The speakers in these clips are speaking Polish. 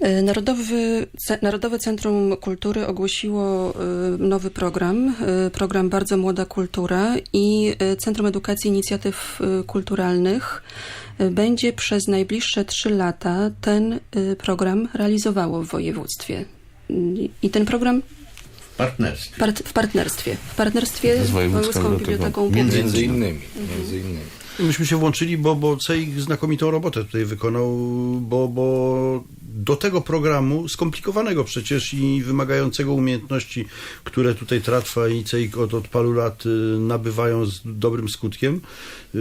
E, Narodowy, Narodowe Centrum Kultury ogłosiło e, nowy program, e, program Bardzo Młoda Kultura i Centrum Edukacji i Inicjatyw Kulturalnych będzie przez najbliższe trzy lata ten program realizowało w województwie. I- ten program Partnerstwo. part, w partnerstwie, w partnerstwie Z Wojewódzką Biblioteką. Biblioteką Między Publiczną. Między innymi, między innymi. Myśmy się włączyli, bo, bo CEIK znakomitą robotę tutaj wykonał, bo, bo do tego programu, skomplikowanego przecież i wymagającego umiejętności, które tutaj Tratwa i CEIK od, od paru lat y, nabywają z dobrym skutkiem, y,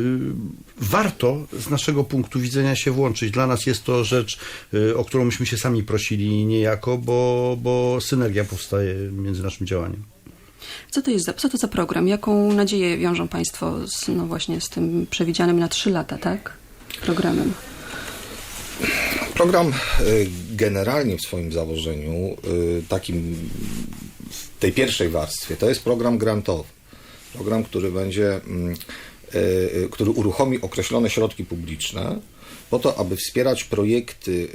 warto z naszego punktu widzenia się włączyć. Dla nas jest to rzecz, y, o którą myśmy się sami prosili niejako, bo, bo synergia powstaje między naszym działaniem. Co to jest za, co to za program? Jaką nadzieję wiążą Państwo z, no właśnie z tym przewidzianym na trzy lata, tak? Programem. Program y, generalnie w swoim założeniu, y, takim w tej pierwszej warstwie, to jest program grantowy. Program, który będzie, mm, y, który uruchomi określone środki publiczne po to, aby wspierać projekty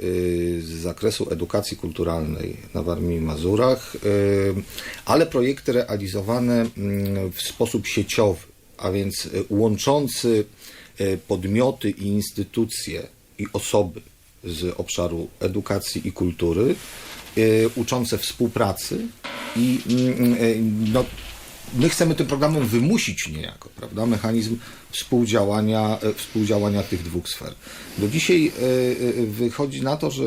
z zakresu edukacji kulturalnej na Warmii i Mazurach, ale projekty realizowane mm, w sposób sieciowy, a więc łączący podmioty i instytucje i osoby z obszaru edukacji i kultury, y, uczące współpracy i mm, y, no, my chcemy tym programem wymusić niejako, prawda, mechanizm współdziałania, e, współdziałania tych dwóch sfer. Do dzisiaj e, e, wychodzi na to, że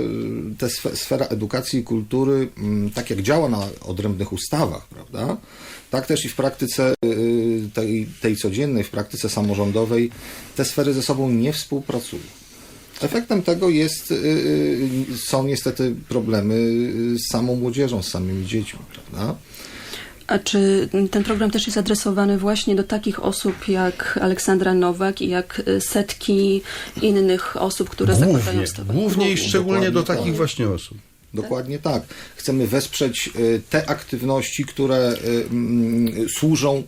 ta sfe- sfera edukacji i kultury, mm, tak jak działa na odrębnych ustawach, prawda, tak też i w praktyce e, tej, tej codziennej, w praktyce samorządowej, te sfery ze sobą nie współpracują. Efektem tego jest, y, y, są niestety problemy y, z samą młodzieżą, z samymi dziećmi, prawda? A czy ten program też jest adresowany właśnie do takich osób jak Aleksandra Nowak i jak setki innych osób, które zakładają Głównie, stowarzyszenie? głównie i szczególnie do takich tak. właśnie osób. Dokładnie tak. Chcemy wesprzeć te aktywności, które mm, służą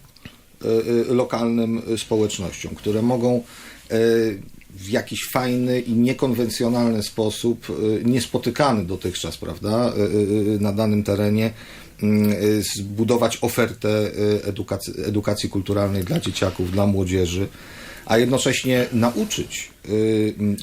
lokalnym społecznościom, które mogą w jakiś fajny i niekonwencjonalny sposób, y, niespotykany dotychczas, prawda, y, y, na danym terenie, zbudować ofertę edukacji, edukacji kulturalnej dla dzieciaków, dla młodzieży, a jednocześnie nauczyć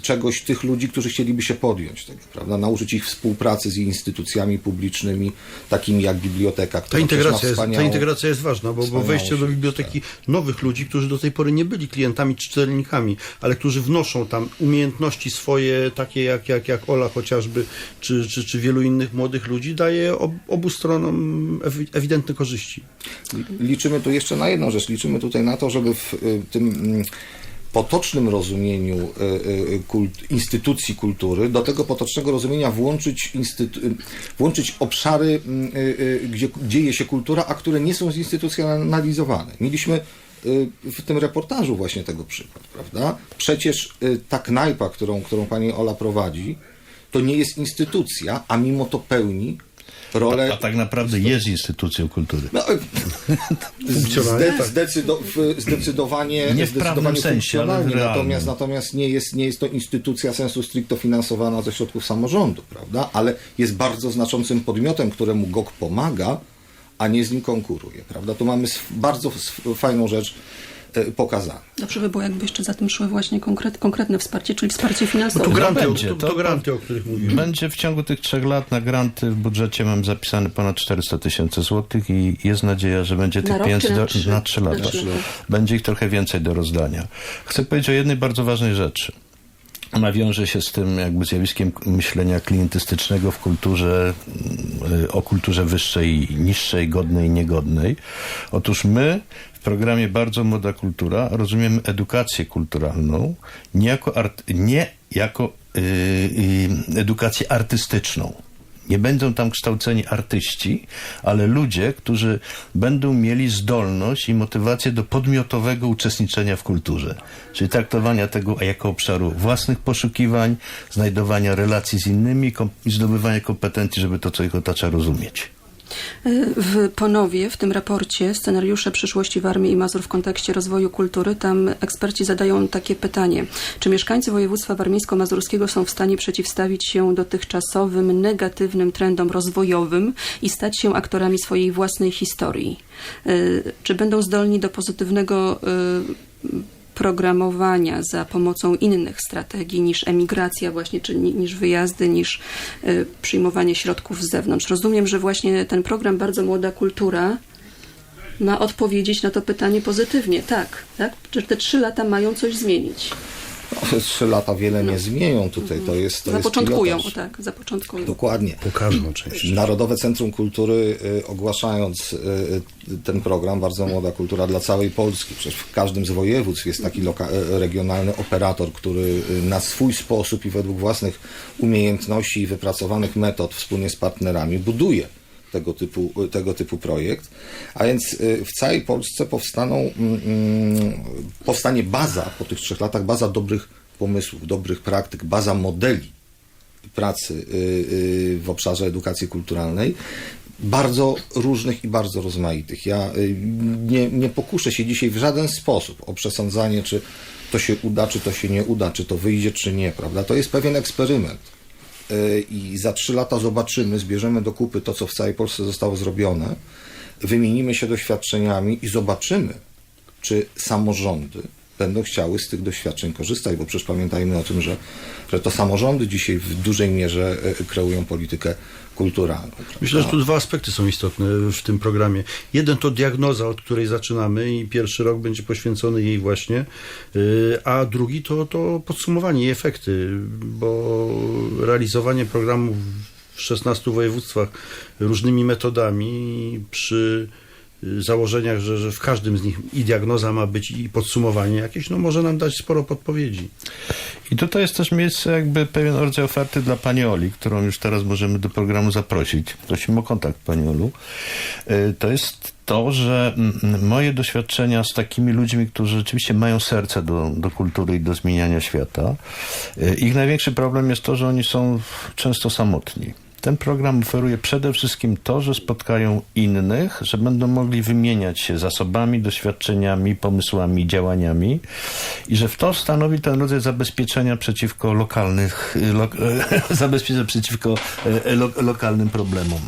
czegoś tych ludzi, którzy chcieliby się podjąć tego, prawda? Nauczyć ich współpracy z instytucjami publicznymi, takimi jak biblioteka, Ta która ma integracja, jest, ta integracja jest ważna, bo, bo wejście do biblioteki nowych ludzi, którzy do tej pory nie byli klientami czy czytelnikami, ale którzy wnoszą tam umiejętności swoje, takie jak, jak, jak Ola chociażby, czy, czy, czy wielu innych młodych ludzi, daje ob, obu stronom ewi- ewidentne korzyści. Liczymy tu jeszcze na jedną rzecz. Liczymy tutaj na to, żeby w y, tym mm, potocznym rozumieniu y, y, kult, instytucji kultury, do tego potocznego rozumienia włączyć, włączyć obszary, y, gdzie dzieje się kultura, a które nie są zinstytucjonalizowane. Mieliśmy w tym reportażu właśnie tego przykład, prawda? Przecież ta knajpa, którą, którą pani Ola prowadzi, to nie jest instytucja, a mimo to pełni rolę A tak naprawdę jest instytucją kultury. no, zde, zdecydo, zdecydowanie, Nie w zdecydowanie sensie, ale w natomiast, natomiast nie, jest, nie jest to instytucja sensu stricto finansowana ze środków samorządu, prawda? Ale jest bardzo znaczącym podmiotem, któremu GOK pomaga, a nie z nim konkuruje, prawda? Tu mamy bardzo fajną rzecz e, pokazaną. Dobrze by było, jakby jeszcze za tym szły właśnie konkret, konkretne wsparcie, czyli wsparcie No finansowe. tu granty, będzie, to, to- to granty, o których mówimy. Będzie w ciągu tych trzech lat na granty w budżecie mam zapisane ponad 400 tysięcy złotych i jest nadzieja, że będzie tych pieniędzy na na Na lata. trzy lata. Będzie ich trochę więcej do rozdania. Chcę powiedzieć o jednej bardzo ważnej rzeczy. Ona wiąże się z tym jakby zjawiskiem myślenia klientystycznego w kulturze, y, o kulturze wyższej, niższej, godnej niegodnej. Otóż my w programie Bardzo Młoda Kultura rozumiemy edukację kulturalną nie jako, art, nie jako y, y, edukację artystyczną. Nie będą tam kształceni artyści, ale ludzie, którzy będą mieli zdolność i motywację do podmiotowego uczestniczenia w kulturze. Czyli traktowania tego jako obszaru własnych poszukiwań, znajdowania relacji z innymi i zdobywania kompetencji, żeby to, co ich otacza, rozumieć. W Ponowie, w tym raporcie Scenariusze przyszłości w Armii i Mazur w kontekście rozwoju kultury, tam eksperci zadają takie pytanie. Czy mieszkańcy województwa warmińsko-mazurskiego są w stanie przeciwstawić się dotychczasowym negatywnym trendom rozwojowym i stać się aktorami swojej własnej historii? Y, Czy będą zdolni do pozytywnego y, programowania za pomocą innych strategii niż emigracja właśnie, czy ni- niż wyjazdy, niż y, przyjmowanie środków z zewnątrz. Rozumiem, że właśnie ten program Bardzo Młoda Kultura ma odpowiedzieć na to pytanie pozytywnie. Tak, tak? Że te trzy lata mają coś zmienić. No, Trzy lata wiele nie zmienią tutaj, to jest to jest Zapoczątkują, pilotaż. o tak, zapoczątkują. Dokładnie. Pokażą część. Narodowe Centrum Kultury y, ogłaszając y, y, ten program Bardzo Młoda Kultura dla całej Polski, przecież w każdym z województw jest taki loka- regionalny operator, który na swój sposób i według własnych umiejętności i wypracowanych metod wspólnie z partnerami buduje tego typu, tego typu projekt. A więc y, w całej Polsce powstaną, mm, mm, powstanie baza po tych trzech latach, baza dobrych pomysłów, dobrych praktyk, baza modeli pracy y, y, w obszarze edukacji kulturalnej, bardzo różnych i bardzo rozmaitych. Ja nie, nie pokuszę się dzisiaj w żaden sposób o przesądzanie, czy to się uda, czy to się nie uda, czy to wyjdzie, czy nie, prawda? To jest pewien eksperyment. Y, I za trzy lata zobaczymy, zbierzemy do kupy to, co w całej Polsce zostało zrobione, wymienimy się doświadczeniami i zobaczymy, czy samorządy będą chciały z tych doświadczeń korzystać, bo przecież pamiętajmy o tym, że, że to samorządy dzisiaj w dużej mierze e, kreują politykę kulturalną. Myślę, że prawda? tu dwa aspekty są istotne w tym programie. Jeden to diagnoza, od której zaczynamy i pierwszy rok będzie poświęcony jej właśnie, y, a drugi to, to podsumowanie i efekty, bo realizowanie programu w 16 województwach różnymi metodami przy założeniach, że, że w każdym z nich i diagnoza ma być i podsumowanie jakieś, no może nam dać sporo podpowiedzi. I tutaj jest też miejsce, jakby pewien rodzaj oferty dla pani Oli, którą już teraz możemy do programu zaprosić. Prosimy o kontakt, pani Olu. Y, To jest to, że mm, moje doświadczenia z takimi ludźmi, którzy rzeczywiście mają serce do, do kultury i do zmieniania świata, y, ich największy problem jest to, że oni są często samotni. Ten program oferuje przede wszystkim to, że spotkają innych, że będą mogli wymieniać się zasobami, doświadczeniami, pomysłami, działaniami i że w to stanowi ten rodzaj zabezpieczenia przeciwko lokalnych, lo, zabezpieczenia przeciwko e, lo, lokalnym problemom.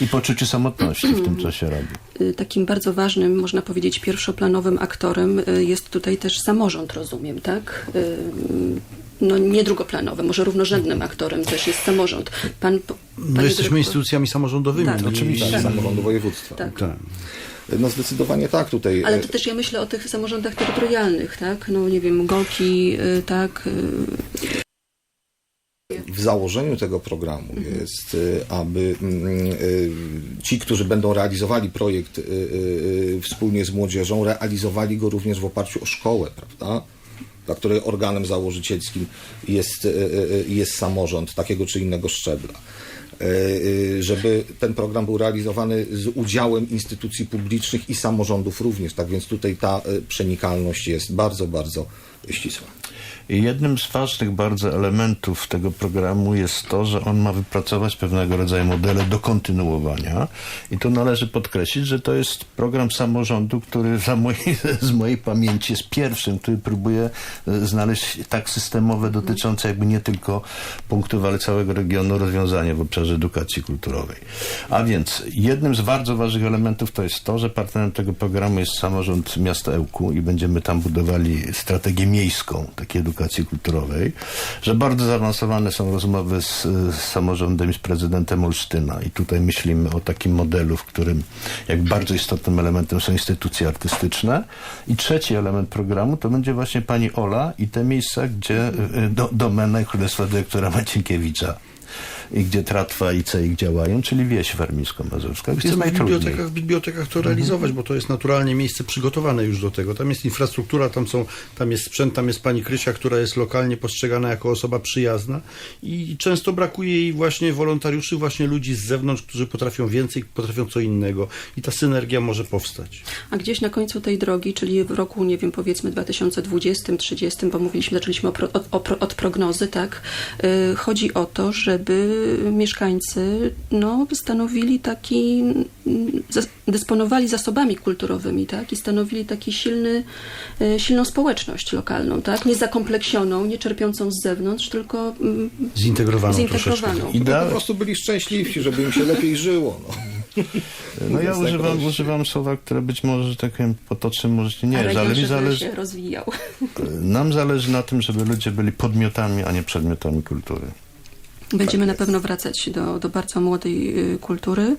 I poczuciu samotności w tym, co się robi. Y, Takim bardzo ważnym, można powiedzieć, pierwszoplanowym aktorem y, jest tutaj też samorząd, rozumiem, tak? Y, No nie drugoplanowym, może równorzędnym aktorem też jest samorząd. Pan, My jesteśmy dyrektor- instytucjami samorządowymi. Tak, i- oczywiście. Tak, samorządu województwa. Tak. Tak. No zdecydowanie tak tutaj. Ale to też ja myślę o tych samorządach terytorialnych, tak? No nie wiem, Goki, tak? W założeniu tego programu jest, y, aby mm, y, ci, którzy będą realizowali projekt y, wspólnie z młodzieżą, realizowali go również w oparciu o szkołę, prawda? Dla której organem założycielskim jest, jest samorząd takiego czy innego szczebla. Żeby ten program był realizowany z udziałem instytucji publicznych i samorządów również. Tak więc tutaj ta przenikalność jest bardzo, bardzo ścisła. Jednym z ważnych bardzo elementów tego programu jest to, że on ma wypracować pewnego rodzaju modele do kontynuowania. I tu należy podkreślić, że to jest program samorządu, który mojej, z mojej pamięci jest pierwszym, który próbuje e, znaleźć tak systemowe, dotyczące jakby nie tylko punktów, ale całego regionu rozwiązania w obszarze edukacji kulturowej. A więc jednym z bardzo ważnych elementów to jest to, że partnerem tego programu jest samorząd miasta Ełku i będziemy tam budowali strategię miejską takiej edukacji kulturowej, że bardzo zaawansowane są rozmowy z, z samorządem i z prezydentem Olsztyna. I tutaj myślimy o takim modelu, w którym jak bardzo istotnym elementem są instytucje artystyczne. I trzeci element programu to będzie właśnie pani Ola i te miejsca, gdzie y, y, do, domena królestwa dyrektora Macieńkiewicza i gdzie Tratwa i CEIK działają, czyli wieś warmińsko-mazurska, jest Chcemy w bibliotekach, w bibliotekach to realizować, bo to jest naturalnie miejsce przygotowane już do tego. Tam jest infrastruktura, tam, są, tam jest sprzęt, tam jest pani Krysia, która jest lokalnie postrzegana jako osoba przyjazna i często brakuje jej właśnie wolontariuszy, właśnie ludzi z zewnątrz, którzy potrafią więcej, potrafią co innego i ta synergia może powstać. A gdzieś na końcu tej drogi, czyli w roku, nie wiem, powiedzmy 2020-30, bo mówiliśmy, zaczęliśmy o pro, od, o, pro- od prognozy, tak? Y, Chodzi o to, żeby mieszkańcy no, stanowili taki, dysponowali zasobami kulturowymi, tak? I stanowili taki silny, y, silną społeczność lokalną, tak? Nie zakompleksioną, nie czerpiącą z zewnątrz, tylko mm, Zintegrowaną, zintegrowaną. Idea, Po prostu byli szczęśliwsi, żeby im się lepiej żyło. No. no ja używam, używam słowa, które być może, że tak powiem, potoczne, możecie nie, Ale ale mi zależy, się rozwijał. nam zależy na tym, żeby ludzie byli podmiotami, a nie przedmiotami kultury. Będziemy na pewno wracać do, do bardzo młodej y, kultury.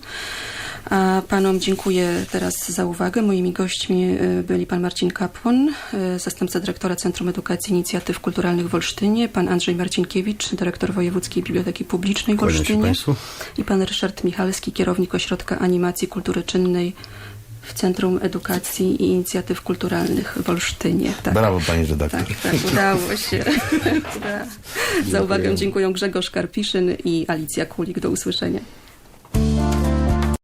A panom dziękuję teraz za uwagę. Moimi gośćmi y, byli pan Marcin Kapłon, y, zastępca dyrektora Centrum Edukacji i Inicjatyw Kulturalnych w Olsztynie, pan Andrzej Marcinkiewicz, dyrektor Wojewódzkiej Biblioteki Publicznej w Olsztynie i pan Ryszard Michalski, kierownik Ośrodka Animacji Kultury Czynnej w Centrum Edukacji i Inicjatyw Kulturalnych w Olsztynie. Tak. Brawo, pani redaktor. Tak, tak, udało się. Za uwagę dziękuję Grzegorz Karpiszyn i Alicja Kulik. Do usłyszenia.